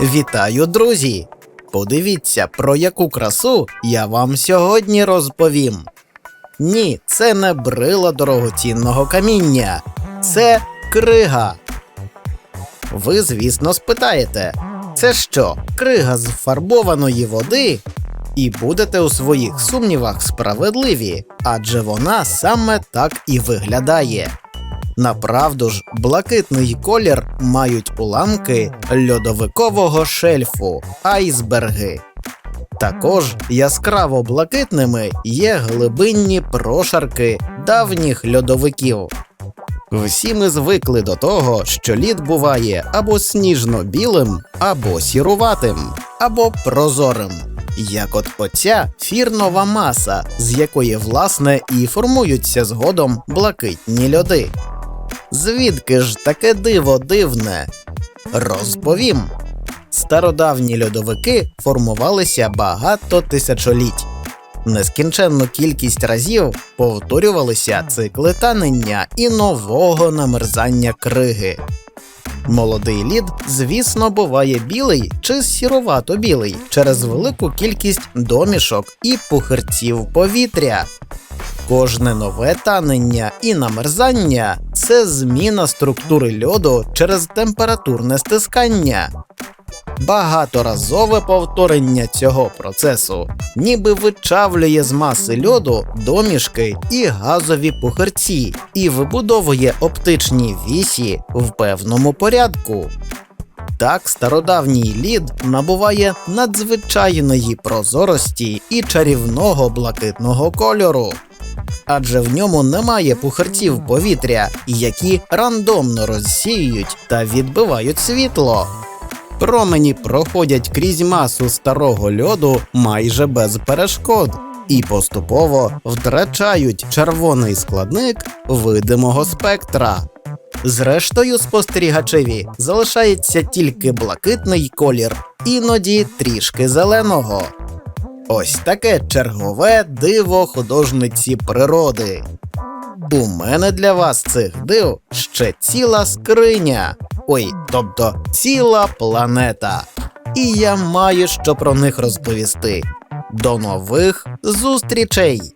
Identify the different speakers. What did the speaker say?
Speaker 1: Вітаю, друзі! Подивіться, про яку красу я вам сьогодні розповім. Ні, це не брила дорогоцінного каміння, це крига. Ви, звісно, спитаєте, це що, крига з фарбованої води? І будете у своїх сумнівах справедливі, адже вона саме так і виглядає. Направду ж, блакитний колір мають уламки льодовикового шельфу, айсберги. Також яскраво блакитними є глибинні прошарки давніх льодовиків. Всі ми звикли до того, що лід буває або сніжно-білим, або сіруватим, або прозорим. Як от оця фірнова маса, з якої власне і формуються згодом блакитні льоди. Звідки ж таке диво дивне? Розповім. Стародавні льодовики формувалися багато тисячоліть. Нескінченну кількість разів повторювалися цикли танення і нового намерзання криги. Молодий лід, звісно, буває білий чи сіровато білий через велику кількість домішок і пухирців повітря. Кожне нове танення і намерзання це зміна структури льоду через температурне стискання. Багаторазове повторення цього процесу ніби вичавлює з маси льоду домішки і газові пухирці і вибудовує оптичні вісі в певному порядку. Так стародавній лід набуває надзвичайної прозорості і чарівного блакитного кольору. Адже в ньому немає пухарців повітря, які рандомно розсіюють та відбивають світло. Промені проходять крізь масу старого льоду майже без перешкод і поступово втрачають червоний складник видимого спектра. Зрештою, спостерігачеві залишається тільки блакитний колір, іноді трішки зеленого. Ось таке чергове диво художниці природи. У мене для вас цих див ще ціла скриня. Ой, тобто ціла планета. І я маю що про них розповісти. До нових зустрічей!